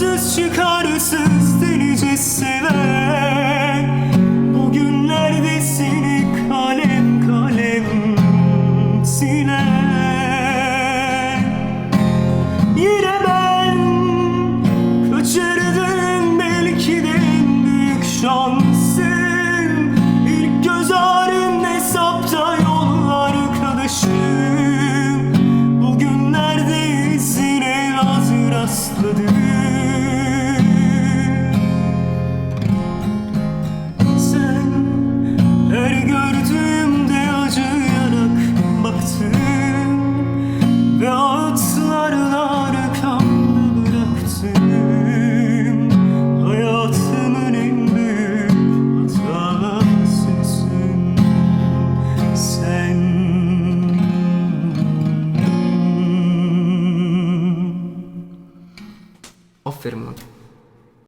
Arsız çıkarsız delice sever. Bugünlerde seni kalem kalem siler? Yine ben kaçırdım belki de büyük şansım İlk göz ağrım hesapta yol arkadaşım. Bugünlerde izine az rastladım afirmot.